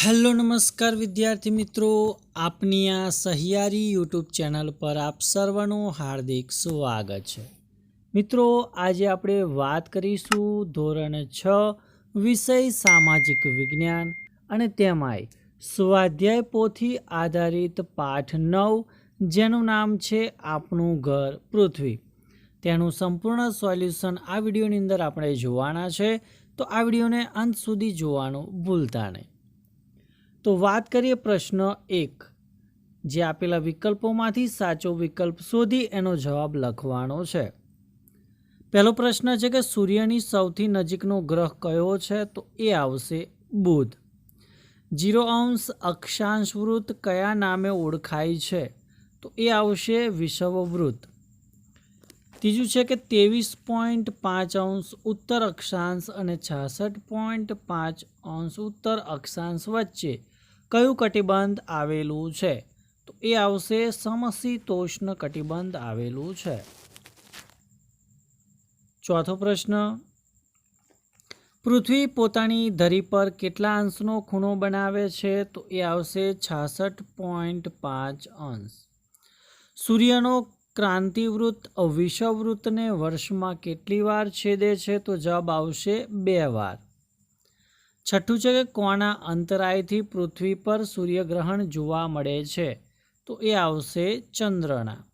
Hello નમસ્કાર વિદ્યાર્થી મિત્રો, આપની આ સહિયારી યુટ્યુબ ચેનલ પર આપ સર્વનું હાર્દિક સ્વાગત છે. મિત્રો, આજે આપણે વાત કરીશું ધોરણ છ, વિષય સામાજિક વિજ્ઞાન અને તેમાંય સ્વાધ્યાય પોથી આધારિત પાઠ નવ, જેનું નામ છે આપણું ઘર પૃથ્વી. તેનું સંપૂર્ણ સોલ્યુશન આ વિડીયોની અંદર આપણે જોવાના છે, તો આ વિડીયોને અંત સુધી જોવાનું ભૂલતા નહીં. તો વાત કરીએ પ્રશ્ન એક. જે આપેલા વિકલ્પોમાંથી સાચો વિકલ્પ શોધી એનો જવાબ લખવાનો છે. પહેલો પ્રશ્ન છે કે સૂર્યની સૌથી નજીકનો ગ્રહ કયો છે? તો એ આવશે બુધ. જીરો અંશ અક્ષાંશ વૃત્ત કયા નામે ઓળખાય છે? તો એ આવશે વિષવવૃત્ત. ત્રીજું છે કે ત્રેવીસ પોઈન્ટ પાંચ અંશ ઉત્તર અક્ષાંશ અને છાસઠ પોઈન્ટ પાંચ અંશ ઉત્તર અક્ષાંશ વચ્ચે કયું કટિબંધ આવેલું છે? તો એ આવશે સમશીતોષ્ણ કટિબંધ આવેલું છે. ચોથો પ્રશ્ન. પૃથ્વી પોતાની ધરી પર કેટલા અંશનો ખૂણો બનાવે છે? તો એ આવશે છાસઠ પોઈન્ટ પાંચ અંશ. સૂર્યનો ક્રાંતિવૃત્ત વિષવવૃત્તને વર્ષમાં કેટલી વાર છેદે છે? તો જવાબ આવશે બે વાર. છઠ્ઠું છે કે કોના અંતરાયથી પૃથ્વી પર સૂર્યગ્રહણ જોવા મળે છે? તો એ આવશે ચંદ્રના.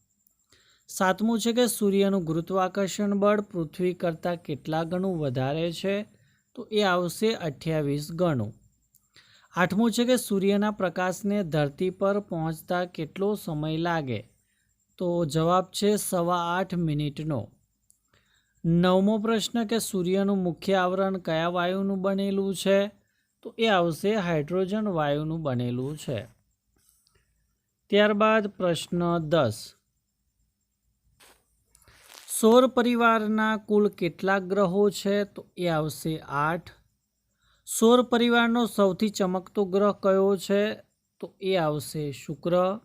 સાતમું છે કે સૂર્યનું ગુરુત્વાકર્ષણ બળ પૃથ્વી કરતાં કેટલા ગણું વધારે છે? તો એ આવશે અઠ્યાવીસ ગણું. આઠમું છે કે સૂર્યના પ્રકાશને ધરતી પર પહોંચતા કેટલો સમય લાગે? તો જવાબ છે સવા આઠ મિનિટનો. નવમો પ્રશ્ન કે સૂર્યનું મુખ્ય આવરણ કયા વાયુનું બનેલું છે? તો એ આવશે હાઇડ્રોજન વાયુનું બનેલું છે. ત્યારબાદ પ્રશ્ન દસ. સૌર પરિવારના કુલ કેટલા ગ્રહો છે? તો એ આવશે આઠ. સૌર પરિવારનો સૌથી ચમકતો ગ્રહ કયો છે? તો એ આવશે શુક્ર.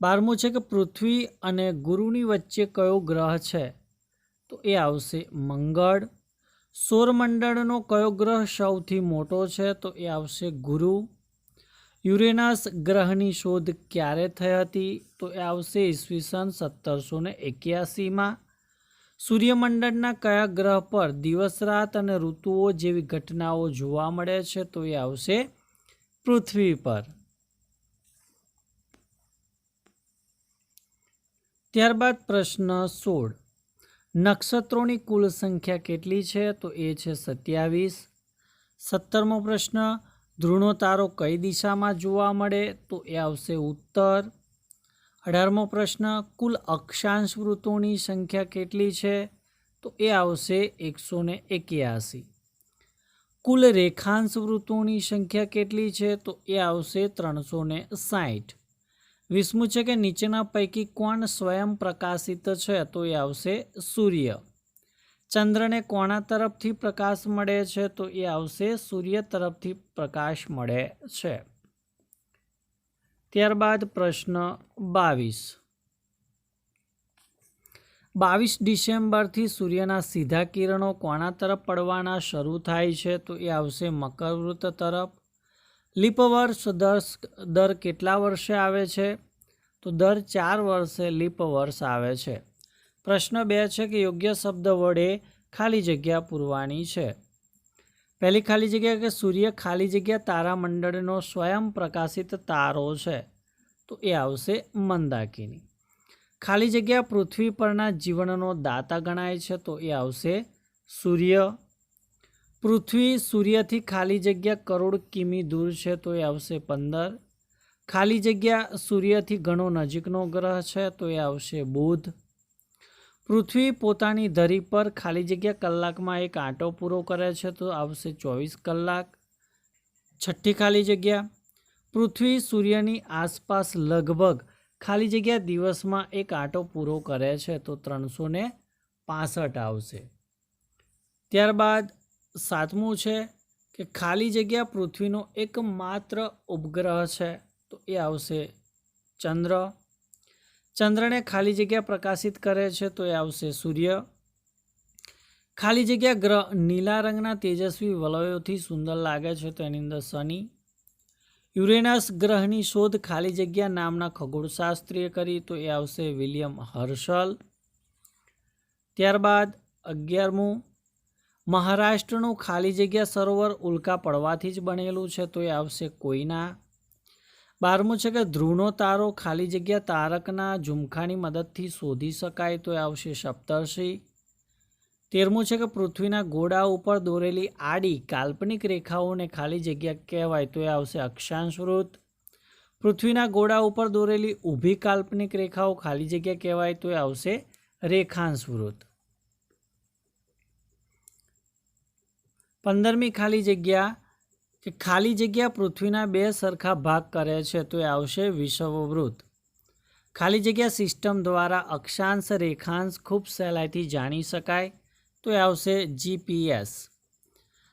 બારમું છે કે પૃથ્વી અને ગુરુની વચ્ચે કયો ગ્રહ છે? તો એ આવશે મંગળ. સૌરમંડળનો કયો ગ્રહ સૌથી મોટો છે? તો એ આવશે ગુરુ. યુરેનાસ ગ્રહની શોધ ક્યારે થઈ હતી? તો એ આવશે ઈસવીસન સત્તરસો ને એક્યાસીમાં. સૂર્યમંડળના કયા ગ્રહ પર દિવસ, રાત અને ઋતુઓ જેવી ઘટનાઓ જોવા મળે છે? તો એ આવશે પૃથ્વી પર. ત્યારબાદ પ્રશ્ન સોળ. નક્ષત્રોની કુલ સંખ્યા કેટલી છે? તો એ છે સત્યાવીસ. સત્તરમો પ્રશ્ન ધ્રુણો તારો કઈ દિશામાં જોવા મળે? તો એ આવશે ઉત્તર. અઢારમો પ્રશ્ન, કુલ અક્ષાંશ વૃત્તોની સંખ્યા કેટલી છે? તો એ આવશે એકસો ને એક્યાસી. કુલ રેખાંશ વૃત્તોની સંખ્યા કેટલી છે? તો એ આવશે ત્રણસો ને સાઠ. વીસમું છે કે નીચેના પૈકી કોણ સ્વયં પ્રકાશિત છે તો એ આવશે સૂર્ય. ચંદ્રને કોણા તરફથી પ્રકાશ મળે છે તો એ આવશે સૂર્ય તરફથી પ્રકાશ મળે છે. ત્યારબાદ પ્રશ્ન બાવીસ. બાવીસ ડિસેમ્બરથી સૂર્યના સીધા કિરણો કોણા તરફ પડવાના શરૂ થાય છે તો એ આવશે મકરવૃત્ત તરફ. લીપ વર્ષ દર દર કેટલા વર્ષે આવે છે? તો દર ચાર વર્ષે લીપ વર્ષ આવે છે. પ્રશ્ન બે છે કે યોગ્ય શબ્દ વડે ખાલી જગ્યા પૂરવાની છે. પહેલી ખાલી જગ્યા કે સૂર્ય ખાલી જગ્યા તારામંડળનો સ્વયં પ્રકાશિત તારો છે. તો એ આવશે મંદાકિની. ખાલી જગ્યા પૃથ્વી પરના જીવનનો દાતા ગણાય છે, તો એ આવશે સૂર્ય. પૃથ્વી સૂર્યથી ખાલી જગ્યા કરોડ કિમી દૂર છે, તો એ આવશે પંદર. ખાલી જગ્યા સૂર્યથી ઘણો નજીકનો ગ્રહ છે, તો એ આવશે બુધ. પૃથ્વી પોતાની ધરી પર ખાલી જગ્યા કલાકમાં એક આંટો પૂરો કરે છે, તો આવશે ચોવીસ કલાક. છઠ્ઠી ખાલી જગ્યા. પૃથ્વી સૂર્યની આસપાસ લગભગ ખાલી જગ્યા દિવસમાં એક આંટો પૂરો કરે છે, તો ત્રણસો ને આવશે. ત્યારબાદ સાતમું છે કે ખાલી જગ્યા પૃથ્વીનો એકમાત્ર ઉપગ્રહ છે. તો એ આવશે ચંદ્ર. ચંદ્રને ખાલી જગ્યા પ્રકાશિત કરે છે તો એ આવશે સૂર્ય. ખાલી જગ્યા ગ્રહ નીલા રંગના તેજસ્વી વલયોથી સુંદર લાગે છે તો એની અંદર શનિ. યુરેનસ ગ્રહની શોધ ખાલી જગ્યા નામના ખગોળશાસ્ત્રીએ કરી તો એ આવશે વિલિયમ હર્શલ. ત્યારબાદ અગિયારમું મહારાષ્ટ્રનું ખાલી જગ્યા સરોવર ઉલ્કા પડવાથી જ બનેલું છે, તો એ આવશે કોઈના? બારમું છે કે ધ્રુવનો તારો ખાલી જગ્યા તારકના ઝુમખાની મદદથી શોધી શકાય, તો એ આવશે સપ્તર્ષિ. તેરમું છે કે પૃથ્વીના ગોળા ઉપર દોરેલી આડી કાલ્પનિક રેખાઓને ખાલી જગ્યા કહેવાય, તો એ આવશે અક્ષાંશ વૃત્ત પૃથ્વીના ગોળા ઉપર દોરેલી ઊભી કાલ્પનિક રેખાઓ ખાલી જગ્યા કહેવાય, તો એ આવશે રેખાંશ પંદરમી ખાલી જગ્યા, કે ખાલી જગ્યા પૃથ્વીના બે સરખા ભાગ કરે છે, તો એ આવશે વિષવવૃત્ત. ખાલી જગ્યા સિસ્ટમ દ્વારા અક્ષાંશ રેખાંશ ખૂબ સહેલાઈથી જાણી શકાય, તો એ આવશે જીપીએસ.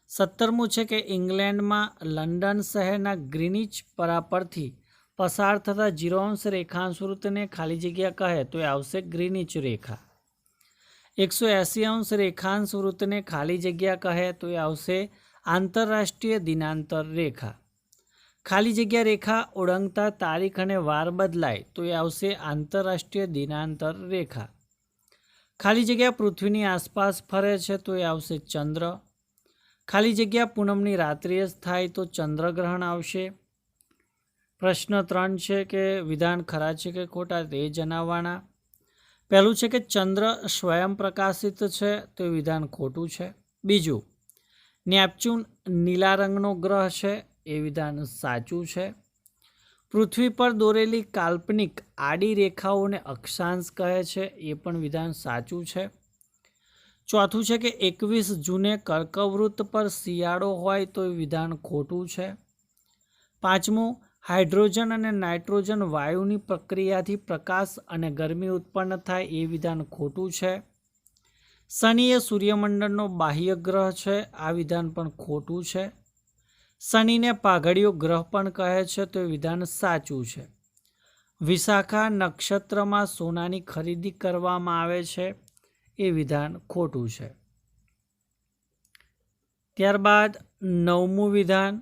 સત્તરમું છે કે ઇંગ્લેન્ડમાં લંડન શહેરના ગ્રીનિચ પરાપરથી પસાર થતા જીરો અંશ રેખાંશ વૃત્તને ખાલી જગ્યા કહે, તો એ આવશે ગ્રીનિચ રેખા. એકસો એંસી અંશ રેખાંશ વૃત્તને ખાલી જગ્યા કહે તો એ આવશે આંતરરાષ્ટ્રીય દિનાંતર રેખા. ખાલી જગ્યા રેખા ઓળંગતા તારીખ અને વાર બદલાય તો એ આવશે આંતરરાષ્ટ્રીય દિનાંતર રેખા. ખાલી જગ્યા પૃથ્વીની આસપાસ ફરે છે તો એ આવશે ચંદ્ર. ખાલી જગ્યા પૂનમની રાત્રિએ જ થાય તો ચંદ્રગ્રહણ આવશે. પ્રશ્ન ત્રણ છે કે વિધાન ખરા છે કે ખોટા તે જણાવવાના. પહેલું છે કે ચંદ્ર સ્વયં પ્રકાશિત છે, તો વિધાન ખોટું છે. બીજું, નેપચ્યુન નીલા રંગનો ગ્રહ છે, એ વિધાન સાચું છે. પૃથ્વી પર દોરેલી કાલ્પનિક આડી રેખાઓને અક્ષાંશ કહે છે, એ પણ વિધાન સાચું છે. ચોથું છે કે એકવીસ જૂને કર્કવૃત્ત પર શિયાળો હોય, તો એ વિધાન ખોટું છે. પાંચમું હાઇડ્રોજન અને નાઇટ્રોજન વાયુની પ્રક્રિયાથી પ્રકાશ અને ગરમી ઉત્પન્ન થાય એ વિધાન ખોટું છે. શનિ એ સૂર્યમંડળનો બાહ્ય ગ્રહ છે, આ વિધાન પણ ખોટું છે. શનિને પાઘડીઓ ગ્રહ પણ કહે છે, તો એ વિધાન સાચું છે. વિશાખા નક્ષત્રમાં સોનાની ખરીદી કરવામાં આવે છે, એ વિધાન ખોટું છે. ત્યારબાદ નવમું વિધાન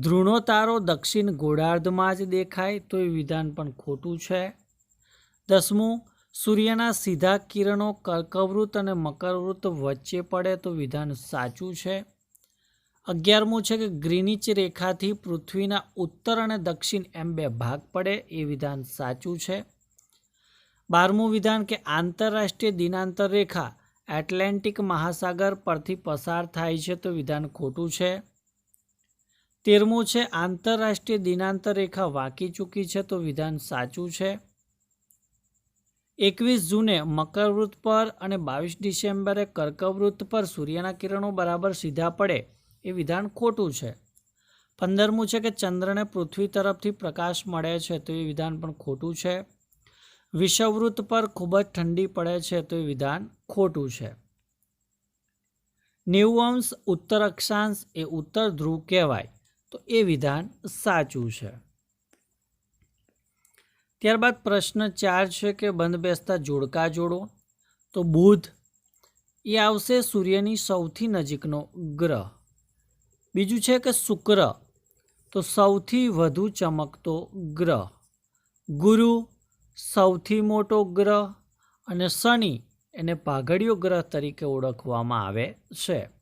ધ્રુણો તારો દક્ષિણ ગોળાર્ધમાં જ દેખાય તો એ વિધાન પણ ખોટું છે. દસમું, સૂર્યના સીધા કિરણો કર્કવૃત અને મકરવૃત વચ્ચે પડે તો વિધાન સાચું છે. અગિયારમું છે કે ગ્રીનિચ રેખાથી પૃથ્વીના ઉત્તર અને દક્ષિણ એમ બે ભાગ પડે એ વિધાન સાચું છે. બારમું વિધાન કે આંતરરાષ્ટ્રીય દિનાંતર રેખા, એટલાન્ટિક મહાસાગર પરથી પસાર થાય છે તો વિધાન ખોટું છે. તેરમું છે, આંતરરાષ્ટ્રીય દિનાંતર રેખા વાંકી ચૂકી છે તો વિધાન સાચું છે. એકવીસ જૂને મકરવૃત્ત પર અને બાવીસ ડિસેમ્બરે કર્કવૃત્ત પર સૂર્યના કિરણો બરાબર સીધા પડે એ વિધાન ખોટું છે. પંદરમું છે કે ચંદ્રને પૃથ્વી તરફથી પ્રકાશ મળે છે તો એ વિધાન પણ ખોટું છે. વિષવવૃત્ત પર ખૂબ જ ઠંડી પડે છે તો એ વિધાન ખોટું છે. નેવું અંશ ઉત્તર અક્ષાંશ એ ઉત્તર ધ્રુવ કહેવાય. તો એ વિધાન સાચું છે. ત્યારબાદ પ્રશ્ન ચાર છે કે બંધ બેસતા જોડકા જોડો. તો બુધ, એ આવશે સૂર્યની સૌથી નજીકનો ગ્રહ. બીજું છે કે શુક્ર, તો સૌથી વધુ ચમકતો ગ્રહ. ગુરુ, સૌથી મોટો ગ્રહ. અને શનિ એને પાઘડીયો ગ્રહ તરીકે ઓળખવામાં આવે છે.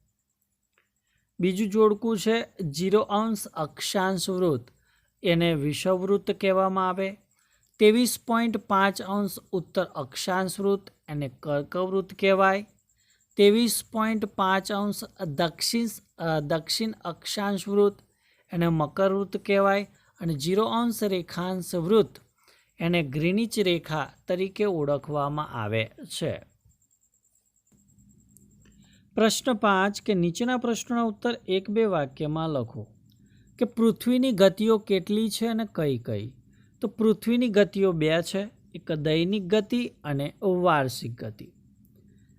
બીજું જોડકું છે જીરો અંશ અક્ષાંશ વૃત્ત. એને વિષવવૃત્ત કહેવામાં આવે. ત્રેવીસ પોઈન્ટ પાંચ અંશ ઉત્તર અક્ષાંશ વૃત્ત એને કર્કવૃત્ત કહેવાય. ત્રેવીસ પોઈન્ટ પાંચ અંશ દક્ષિણ દક્ષિણ અક્ષાંશ વૃત્ત એને મકરવૃત્ત કહેવાય અને જીરો અંશ રેખાંશ વૃત્ત એને ગ્રીનિચ રેખા તરીકે ઓળખવામાં આવે છે. પ્રશ્ન પાંચ કે નીચેના પ્રશ્નોના ઉત્તર એક બે વાક્યમાં લખો કે પૃથ્વીની ગતિઓ કેટલી છે અને કઈ કઈ? તો પૃથ્વીની ગતિઓ બે છે, એક દૈનિક ગતિ અને વાર્ષિક ગતિ.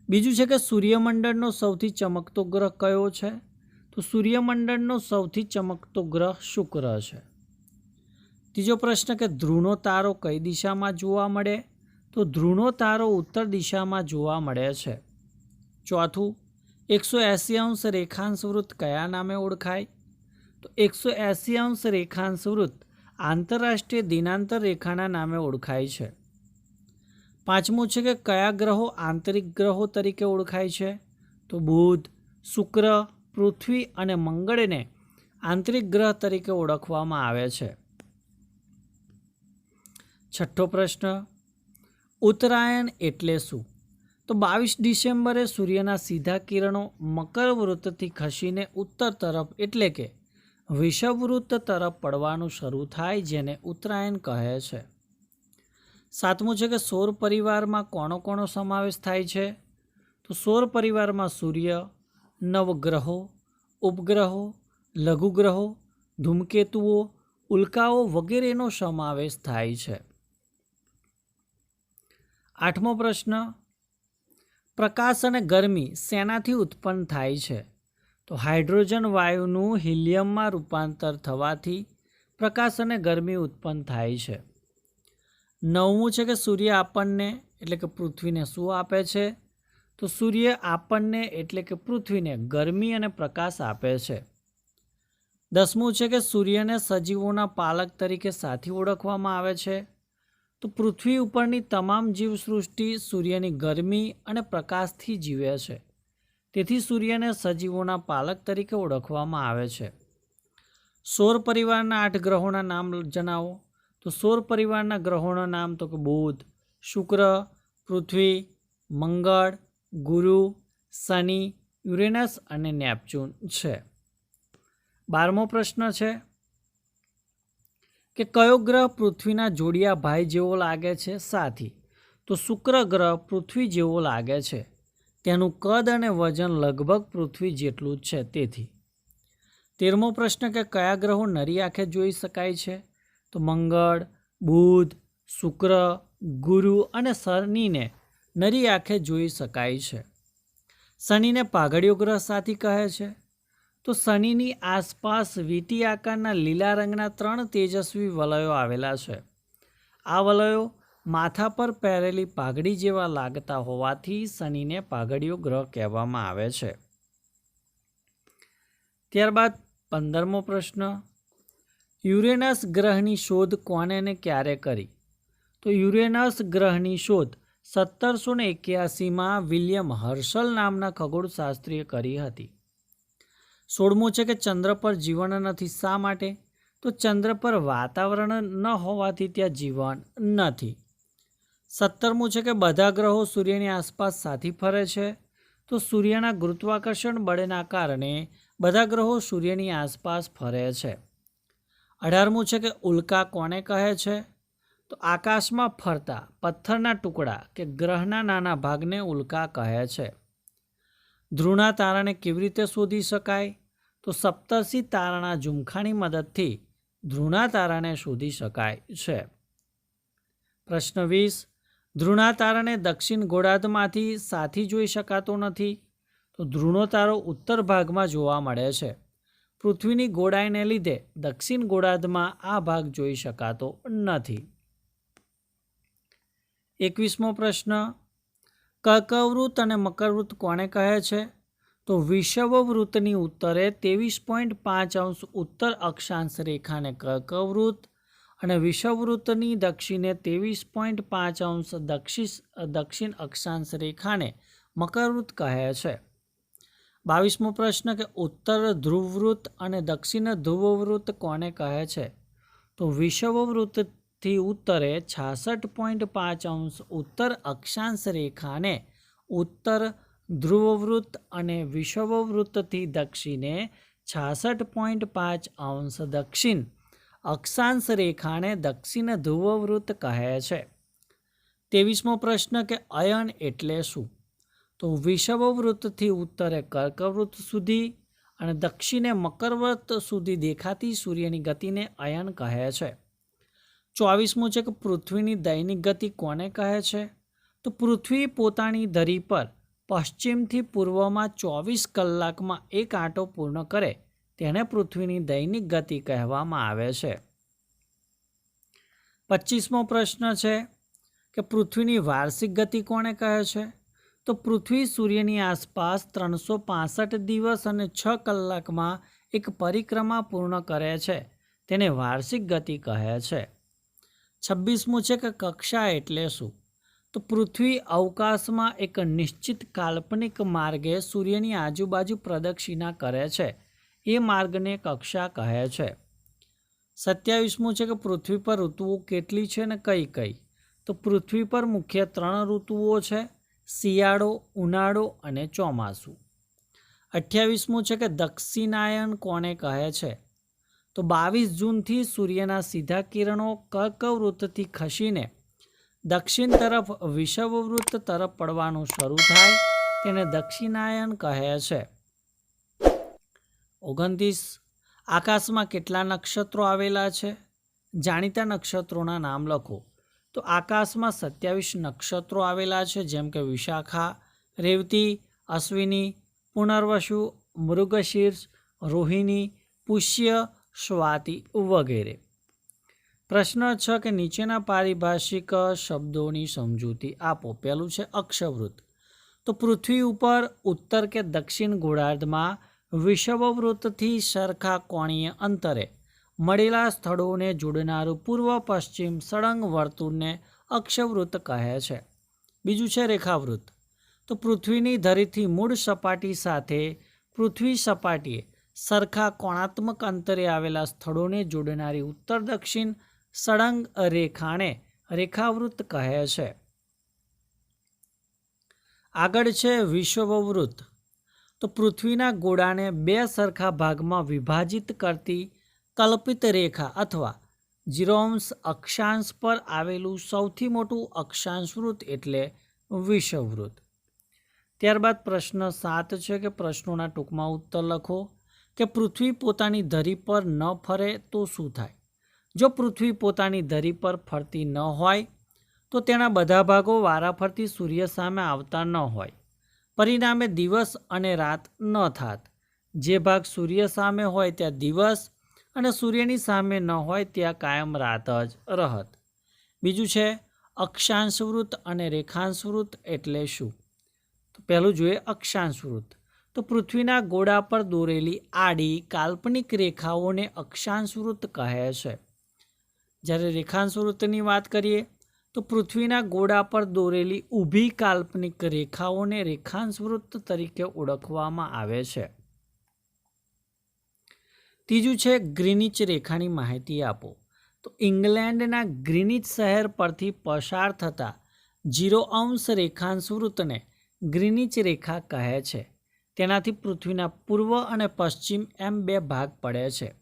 બીજું છે કે સૂર્યમંડળનો સૌથી ચમકતો ગ્રહ કયો છે? તો સૂર્યમંડળનો સૌથી ચમકતો ગ્રહ શુક્ર છે. ત્રીજો પ્રશ્ન કે ધ્રુવનો તારો કઈ દિશામાં જોવા મળે? તો ધ્રુવનો તારો ઉત્તર દિશામાં જોવા મળે છે. ચોથું એકસો એંસી અંશ રેખાંશ વૃત્ત કયા નામે ઓળખાય? તો એકસો એંસી અંશ રેખાંશ વૃત્ત આંતરરાષ્ટ્રીય દિનાંતર રેખાના નામે ઓળખાય છે. પાંચમું છે કે કયા ગ્રહો આંતરિક ગ્રહો તરીકે ઓળખાય છે? તો બુધ, શુક્ર, પૃથ્વી અને મંગળને આંતરિક ગ્રહ તરીકે ઓળખવામાં આવે છે. છઠ્ઠો પ્રશ્ન, ઉત્તરાયણ એટલે શું? તો બાવીસ ડિસેમ્બરે સૂર્યના સીધા કિરણો મકર વૃત્તથી ખસીને ઉત્તર તરફ, એટલે કે વિષવવૃત્ત તરફ પડવાનું શરૂ થાય જેને ઉત્તરાયણ કહે છે. સાતમું છે કે સૌર પરિવારમાં કોણો કોણો સમાવેશ થાય છે? તો સૌર પરિવારમાં સૂર્ય, નવગ્રહો, ઉપગ્રહો, લઘુગ્રહો, ધૂમકેતુઓ, ઉલ્કાઓ વગેરેનો સમાવેશ થાય છે. આઠમો પ્રશ્ન પ્રકાશ અને ગરમી શેનાથી ઉત્પન્ન થાય છે. તો હાઇડ્રોજન વાયુનું હિલિયમમાં રૂપાંતર થવાથી પ્રકાશ અને ગરમી ઉત્પન્ન થાય છે. નવમું છે કે સૂર્ય આપણને એટલે કે પૃથ્વીને શું આપે છે? તો સૂર્ય આપણને એટલે કે પૃથ્વીને ગરમી અને પ્રકાશ આપે છે. દસમું છે કે સૂર્યને સજીવોના પાલક તરીકે સાથી ઓળખવામાં આવે છે. તો પૃથ્વી ઉપરની તમામ જીવસૃષ્ટિ સૂર્યની ગરમી અને પ્રકાશથી જીવે છે. તેથી સૂર્યને સજીવોના પાલક તરીકે ઓળખવામાં આવે છે. સૌર પરિવારના આઠ ગ્રહોના નામ જણાવો. તો સૌર પરિવારના ગ્રહોના નામ તો કે બુધ, શુક્ર, પૃથ્વી, મંગળ, ગુરુ, શનિ, યુરેનસ અને નેપચ્યુન છે. બારમો પ્રશ્ન છે કે કયો ગ્રહ પૃથ્વીના જોડિયા ભાઈ જેવો લાગે છે સાથી? તો શુક્ર ગ્રહ પૃથ્વી જેવો લાગે છે. તેનું કદ અને વજન લગભગ પૃથ્વી જેટલું જ છે. તેથી તેરમો પ્રશ્ન કે કયા ગ્રહો નરી આંખે જોઈ શકાય છે? તો મંગળ, બુધ, શુક્ર, ગુરુ અને શનિને નરી આંખે જોઈ શકાય છે. શનિને પાઘડિયો ગ્રહ સાથી કહે છે. તો શનિની આસપાસ વીટી આકારના લીલા રંગના ત્રણ તેજસ્વી વલયો આવેલા છે. આ વલયો માથા પર પહેરેલી પાઘડી જેવા લાગતા હોવાથી શનિને પાઘડીઓ ગ્રહ કહેવામાં આવે છે. ત્યારબાદ પંદરમો પ્રશ્ન, યુરેનસ ગ્રહની શોધ કોને ને ક્યારે કરી? તો યુરેનસ ગ્રહની શોધ સત્તરસો ને એક્યાસીમાં વિલિયમ હર્ષલ નામના ખગોળશાસ્ત્રીએ કરી હતી. સોળમું છે કે ચંદ્ર પર જીવન નથી. શા માટે? તો ચંદ્ર પર વાતાવરણ ન હોવાથી ત્યાં જીવન નથી. સત્તરમું છે કે બધા ગ્રહો સૂર્યની આસપાસ સાથી ફરે છે. તો સૂર્યના ગુરુત્વાકર્ષણ બળના કારણે બધા ગ્રહો સૂર્યની આસપાસ ફરે છે. અઢારમું છે કે ઉલ્કા કોને કહે છે? તો આકાશમાં ફરતા પથ્થરના ટુકડા કે ગ્રહના નાના ભાગને ઉલ્કા કહે છે. ધ્રુણા તારાને કેવી રીતે શોધી શકાય? તો સપ્તર્ષિ તારાના ઝુમખાની મદદથી ધ્રુણા તારાને શોધી શકાય છે. પ્રશ્ન વીસ. ધ્રુણા તારાને દક્ષિણ ગોળાર્ધમાંથી સાથી જોઈ શકાતો નથી. તો ધ્રુણો તારો ઉત્તર ભાગમાં જોવા મળે છે. પૃથ્વીની ગોળાઈને લીધે દક્ષિણ ગોળાર્ધમાં આ ભાગ જોઈ શકાતો નથી. એકવીસમો પ્રશ્ન. કર્કવૃત અને મકરવૃત કોને કહે છે? તો વિષવવૃત્તની ઉત્તરે ત્રેવીસ પોઈન્ટ પાંચ અંશ ઉત્તર અક્ષાંશ રેખાને કર્કવૃત અને વિષવવૃત્તની દક્ષિણે ત્રેવીસ પોઈન્ટ પાંચ અંશ દક્ષિણ દક્ષિણ અક્ષાંશ રેખાને મકરવૃત્ત કહે છે. બાવીસમો પ્રશ્ન કે ઉત્તર ધ્રુવવૃત્ત અને દક્ષિણ ધ્રુવવૃત્ત કોને કહે છે? તો વિષવવૃત્તથી ઉત્તરે છાસઠ પોઈન્ટ પાંચ અંશ ઉત્તર અક્ષાંશ રેખાને ઉત્તર ધ્રુવવૃત્ત અને વિષવવૃત્તથી દક્ષિણે છાસઠ પોઈન્ટ પાંચ અંશ દક્ષિણ અક્ષાંશ રેખાને દક્ષિણ ધ્રુવવૃત્ત કહે છે. ત્રેવીસમો પ્રશ્ન કે અયન એટલે શું? તો વિષવવૃત્તથી ઉત્તરે કર્કવૃત્ત સુધી અને દક્ષિણે મકરવૃત્ત સુધી દેખાતી સૂર્યની ગતિને અયન કહે છે. ચોવીસમું છે કે પૃથ્વીની દૈનિક ગતિ કોને કહે છે? તો પૃથ્વી પોતાની ધરી પર પશ્ચિમથી પૂર્વમાં ચોવીસ કલાકમાં એક આંટો પૂર્ણ કરે તેને પૃથ્વીની દૈનિક ગતિ કહેવામાં આવે છે. પચીસમો પ્રશ્ન છે કે પૃથ્વીની વાર્ષિક ગતિ કોને કહે છે? તો પૃથ્વી સૂર્યની આસપાસ ત્રણસો દિવસ અને છ કલાકમાં એક પરિક્રમા પૂર્ણ કરે છે. તેને વાર્ષિક ગતિ કહે છે. છવ્વીસમું છે કે કક્ષા એટલે શું? તો પૃથ્વી અવકાશમાં એક નિશ્ચિત કાલ્પનિક માર્ગે સૂર્યની આજુબાજુ પ્રદક્ષિણા કરે છે. એ માર્ગને કક્ષા કહે છે. સત્યાવીસમું છે કે પૃથ્વી પર ઋતુઓ કેટલી છે ને કઈ કઈ? તો પૃથ્વી પર મુખ્ય ત્રણ ઋતુઓ છે, શિયાળો, ઉનાળો અને ચોમાસું. અઠ્યાવીસમું છે કે દક્ષિણાયન કોને કહે છે? તો બાવીસ જૂનથી સૂર્યના સીધા કિરણો કર્કવૃત્તથી ખસીને દક્ષિણ તરફ વિષવવૃત્ત તરફ પડવાનું શરૂ થાય તેને દક્ષિણાયન કહે છે. ઓગણત્રીસ, આકાશમાં કેટલા નક્ષત્રો આવેલા છે? જાણીતા નક્ષત્રોના નામ લખો. તો આકાશમાં સત્યાવીસ નક્ષત્રો આવેલા છે, જેમ કે વિશાખા, રેવતી, અશ્વિની, પુનર્વસુ મૃગશીર્ષ રોહિણી, પુષ્ય સ્વાતિ વગેરે. પ્રશ્ન છ કે નીચેના પારિભાષિક શબ્દોની સમજૂતી આપો. પહેલું છે અક્ષવૃત્ત. તો પૃથ્વી ઉપર ઉત્તર કે દક્ષિણ ગોળાર્ધમાં વિષવવૃત્તથી સરખા કોણીય અંતરે મળેલા સ્થળોને જોડનારું પૂર્વ પશ્ચિમ સળંગ વર્તુળને અક્ષવૃત્ત કહે છે. બીજું છે રેખાવૃત્ત. તો પૃથ્વીની ધરીથી મૂળ સપાટી સાથે પૃથ્વી સપાટીએ સરખા કોણાત્મક અંતરે આવેલા સ્થળોને જોડનારી ઉત્તર દક્ષિણ સળંગ રેખાને રેખાવૃત્ત કહે છે. આગળ છે વિશ્વવૃત્ત તો પૃથ્વીના ગોળાને બે સરખા ભાગમાં વિભાજિત કરતી કલ્પિત રેખા અથવા જીરોમ્સ અક્ષાંશ પર આવેલું સૌથી મોટું અક્ષાંશવૃત્ત એટલે વિષવવૃત્ત. ત્યારબાદ પ્રશ્ન સાત છે કે પ્રશ્નોના ટૂંકમાં ઉત્તર લખો. કે પૃથ્વી પોતાની ધરી પર ન ફરે તો શું થાય? જો પૃથ્વી પોતાની ધરી પર ફરતી ન હોય, તો તેના બધા ભાગો વારાફરતી સૂર્ય સામે આવતા ન હોય. પરિણામે દિવસ અને રાત ન થાત. જે ભાગ સૂર્ય સામે હોય ત્યાં દિવસ અને સૂર્યની સામે ન હોય ત્યાં કાયમ રાત જ રહત. બીજું છે, અક્ષાંશવૃત્ત અને રેખાંશવૃત્ત એટલે શું? તો પહેલું જોઈએ અક્ષાંશવૃત્ત. તો પૃથ્વીના ગોળા પર દોરેલી આડી કાલ્પનિક રેખાઓને અક્ષાંશવૃત્ત કહે છે. જ્યારે રેખાંશવૃત્તની વાત કરીએ, તો પૃથ્વીના ગોળા પર દોરેલી ઊભી કાલ્પનિક રેખાઓને રેખાંશવૃત્ત તરીકે ઓળખવામાં આવે છે. ત્રીજું છે ગ્રીનિચ રેખાની માહિતી આપો. તો ઇંગ્લેન્ડના ગ્રીનિચ શહેર પરથી પસાર થતા જીરો અંશ રેખાંશવૃત્તને ગ્રીનિચ રેખા કહે છે. તેનાથી પૃથ્વીના પૂર્વ અને પશ્ચિમ એમ બે ભાગ પડે છે,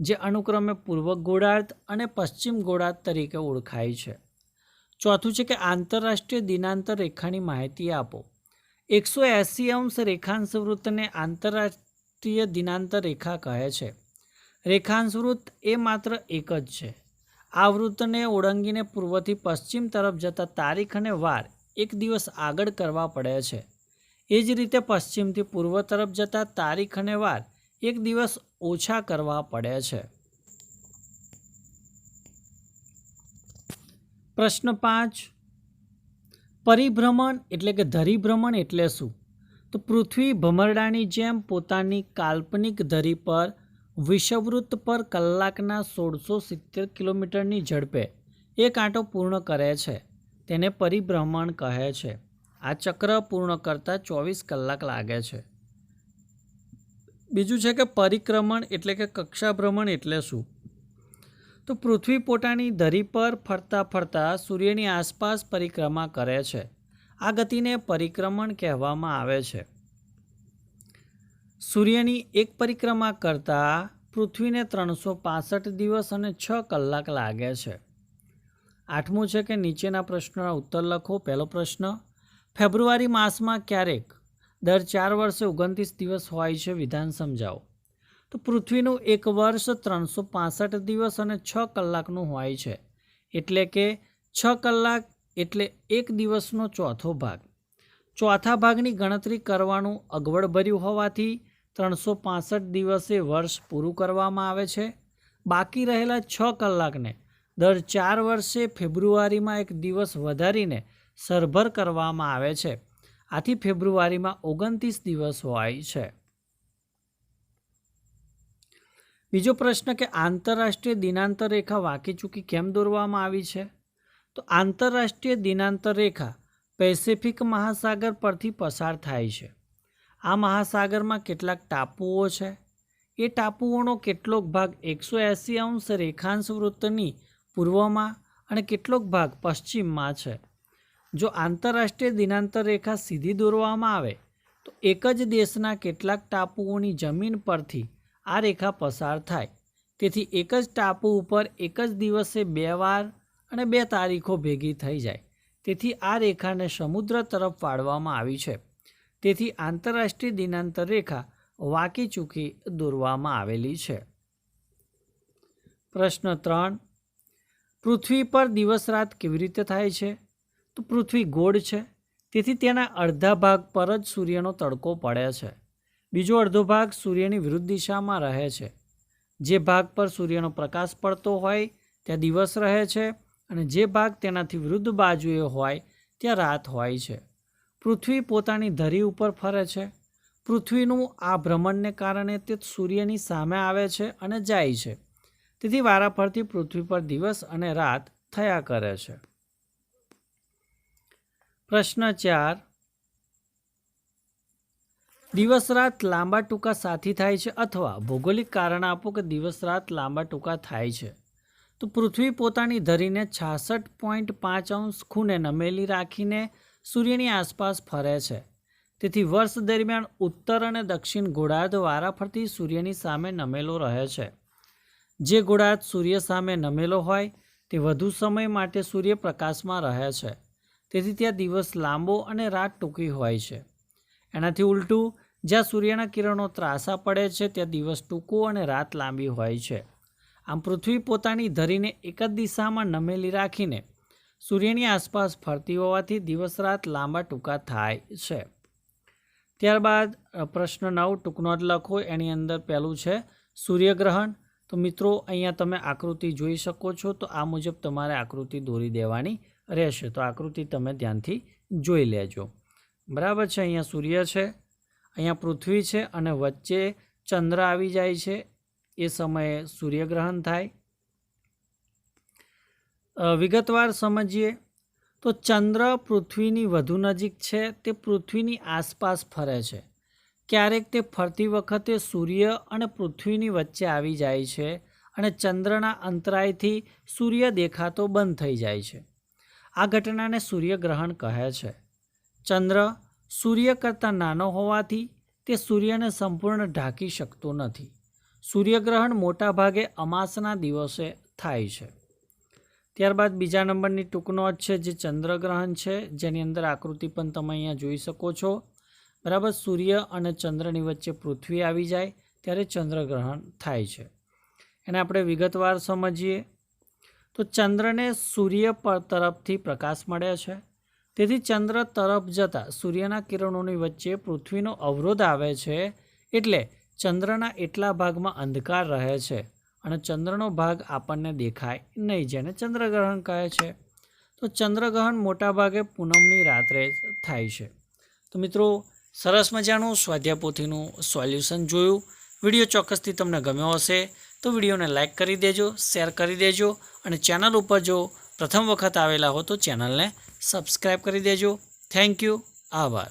જે અનુક્રમે પૂર્વ ગોળાર્ધ અને પશ્ચિમ ગોળાર્ધ તરીકે ઓળખાય છે. ચોથું છે કે આંતરરાષ્ટ્રીય દિનાંતર રેખાની માહિતી આપો. એકસો એંસી અંશ રેખાંશ વૃત્તને આંતરરાષ્ટ્રીય દિનાંતર રેખા કહે છે. રેખાંશ વૃત્ત એ માત્ર એક જ છે. આ વૃત્તને ઓળંગીને પૂર્વથી પશ્ચિમ તરફ જતા તારીખ અને વાર એક દિવસ આગળ કરવા પડે છે. એ જ રીતે પશ્ચિમથી પૂર્વ તરફ જતા તારીખ અને વાર એક દિવસ ઓછા કરવા પડે છે. પ્રશ્ન પાંચ. પરિભ્રમણ એટલે કે ધરીભ્રમણ એટલે શું? તો પૃથ્વી ભમરડાની જેમ પોતાની કાલ્પનિક ધરી પર વિષવવૃત્ત પર કલાકના સોળસો સિત્તેર કિલોમીટરની ઝડપે એક આંટો પૂર્ણ કરે છે. તેને પરિભ્રમણ કહે છે. આ ચક્ર પૂર્ણ કરતાં ચોવીસ કલાક લાગે છે. બીજું છે કે પરિક્રમણ એટલે કે કક્ષાભ્રમણ એટલે શું? તો પૃથ્વી પોતાની ધરી પર ફરતા ફરતા સૂર્યની આસપાસ પરિક્રમા કરે છે. આ ગતિને પરિક્રમણ કહેવામાં આવે છે. સૂર્યની એક પરિક્રમા કરતાં પૃથ્વીને ત્રણસો દિવસ અને છ કલાક લાગે છે. આઠમું છે કે નીચેના પ્રશ્નના ઉત્તર લખો. પહેલો પ્રશ્ન ફેબ્રુઆરી માસમાં ક્યારેક દર ચાર વર્ષે ઓગણત્રીસ દિવસ હોય છે વિધાન સમજાવો. તો પૃથ્વીનું એક વર્ષ ત્રણસો પાસઠ દિવસ અને છ કલાકનું હોય છે. એટલે કે છ કલાક એટલે એક દિવસનો ચોથો ભાગ. ચોથા ભાગની ગણતરી કરવાનું અગવડભર્યું હોવાથી ત્રણસો પાસઠ દિવસે વર્ષ પૂરું કરવામાં આવે છે. બાકી રહેલા છ કલાકને દર ચાર વર્ષે ફેબ્રુઆરીમાં એક દિવસ વધારીને સરભર કરવામાં આવે છે. આથી ફેબ્રુઆરીમાં ઓગણત્રીસ દિવસ હોય છે. બીજો પ્રશ્ન કે આંતરરાષ્ટ્રીય દિનાંતર રેખા વાંકી ચૂકી કેમ દોરવામાં આવી છે? તો આંતરરાષ્ટ્રીય દિનાંતર રેખા પેસિફિક મહાસાગર પરથી પસાર થાય છે. આ મહાસાગરમાં કેટલાક ટાપુઓ છે. એ ટાપુઓનો કેટલોક ભાગ એકસો એંસી અંશ રેખાંશ વૃત્તની પૂર્વમાં અને કેટલોક ભાગ પશ્ચિમમાં છે. જો આંતરરાષ્ટ્રીય દિનાંતર રેખા સીધી દોરવામાં આવે, તો એક જ દેશના કેટલાક ટાપુઓની જમીન પરથી આ રેખા પસાર થાય. તેથી એક જ ટાપુ ઉપર એક જ દિવસે બે વાર અને બે તારીખો ભેગી થઈ જાય. તેથી આ રેખાને સમુદ્ર તરફ વાળવામાં આવી છે. તેથી આંતરરાષ્ટ્રીય દિનાંતર રેખા વાંકી ચૂકી દોરવામાં આવેલી છે. પ્રશ્ન ત્રણ. પૃથ્વી પર દિવસ રાત કેવી રીતે થાય છે? તો પૃથ્વી ગોળ છે. તેથી તેના અડધા ભાગ પર જ સૂર્યનો તડકો પડે છે. બીજો અડધો ભાગ સૂર્યની વિરુદ્ધ દિશામાં રહે છે. જે ભાગ પર સૂર્યનો પ્રકાશ પડતો હોય, ત્યાં દિવસ રહે છે અને જે ભાગ તેનાથી વિરુદ્ધ બાજુએ હોય, ત્યાં રાત હોય છે. પૃથ્વી પોતાની ધરી ઉપર ફરે છે. પૃથ્વીનું આ ભ્રમણને કારણે તે સૂર્યની સામે આવે છે અને જાય છે. તેથી વારાફરતી પૃથ્વી પર દિવસ અને રાત થયા કરે છે. પ્રશ્ન ચાર. દિવસ રાત લાંબા ટૂંકા સાથી થાય છે અથવા ભૌગોલિક કારણ આપો કે દિવસ રાત લાંબા ટૂંકા થાય છે. તો પૃથ્વી પોતાની ધરીને છાસઠ પોઈન્ટ પાંચ અંશ ખૂણે નમેલી રાખીને સૂર્યની આસપાસ ફરે છે. તેથી વર્ષ દરમિયાન ઉત્તર અને દક્ષિણ ગોળાર્ધ વારાફરતી સૂર્યની સામે નમેલો રહે છે. જે ગોળાર્ધ સૂર્ય સામે નમેલો હોય તે વધુ સમય માટે સૂર્યપ્રકાશમાં રહે છે. તેથી ત્યાં દિવસ લાંબો અને રાત ટૂંકી હોય છે. એનાથી ઉલટું, જ્યાં સૂર્યના કિરણો ત્રાસા પડે છે, ત્યાં દિવસ ટૂંકો અને રાત લાંબી હોય છે. આમ પૃથ્વી પોતાની ધરીને એક જ દિશામાં નમેલી રાખીને સૂર્યની આસપાસ ફરતી હોવાથી દિવસ રાત લાંબા ટૂંકા થાય છે. ત્યારબાદ પ્રશ્ન નવ, ટૂંકનો જ લખો. એની અંદર પહેલું છે, સૂર્યગ્રહણ. તો મિત્રો, અહીંયા તમે આકૃતિ જોઈ શકો છો. તો આ મુજબ તમારે આકૃતિ દોરી દેવાની રહેશે. તો આકૃતિ તમે ધ્યાનથી જોઈ લેજો. બરાબર છે, અહીંયા સૂર્ય છે, અહીંયા પૃથ્વી છે અને વચ્ચે ચંદ્ર આવી જાય છે. એ સમયે સૂર્યગ્રહણ થાય. વિગતવાર સમજીએ. તો ચંદ્ર પૃથ્વીની વધુ નજીક છે, તે પૃથ્વીની આસપાસ ફરે છે. ક્યારેક તે ફરતી વખતે સૂર્ય અને પૃથ્વીની વચ્ચે આવી જાય છે અને ચંદ્રના અંતરાયથી સૂર્ય દેખાતો બંધ થઈ જાય છે. આ ઘટનાને સૂર્યગ્રહણ કહે છે. ચંદ્ર સૂર્ય કરતાં નાનો હોવાથી તે સૂર્યને સંપૂર્ણ ઢાંકી શકતો નથી. સૂર્યગ્રહણ મોટાભાગે અમાસના દિવસે થાય છે. ત્યારબાદ બીજા નંબરની ટૂંકનો જ છે જે ચંદ્રગ્રહણ છે, જેની અંદર આકૃતિ પણ તમે અહીંયા જોઈ શકો છો. બરાબર, સૂર્ય અને ચંદ્રની વચ્ચે પૃથ્વી આવી જાય, ત્યારે ચંદ્રગ્રહણ થાય છે. એને આપણે વિગતવાર સમજીએ. તો ચંદ્રને સૂર્ય પર તરફથી પ્રકાશ મળે છે. તેથી ચંદ્ર તરફ જતાં સૂર્યના કિરણોની વચ્ચે પૃથ્વીનો અવરોધ આવે છે એટલે ચંદ્રના એટલા ભાગમાં અંધકાર રહે છે અને ચંદ્રનો ભાગ આપણને દેખાય નહીં જેને ચંદ્રગ્રહણ કહે છે. તો ચંદ્રગ્રહણ મોટાભાગે પૂનમની રાત્રે થાય છે. તો મિત્રો, સરસ મજાનું સ્વાધ્યાયપોથીનું સોલ્યુશન જોયું. વીડિયો ચોક્કસથી તમને ગમ્યો હશે તો વિડીયોને લાઇક કરી દેજો, શેર કરી દેજો અને ચેનલ ઉપર જો પ્રથમ વખત આવેલા હો તો ચેનલને સબસ્ક્રાઈબ કરી દેજો. થેન્ક યુ આભાર.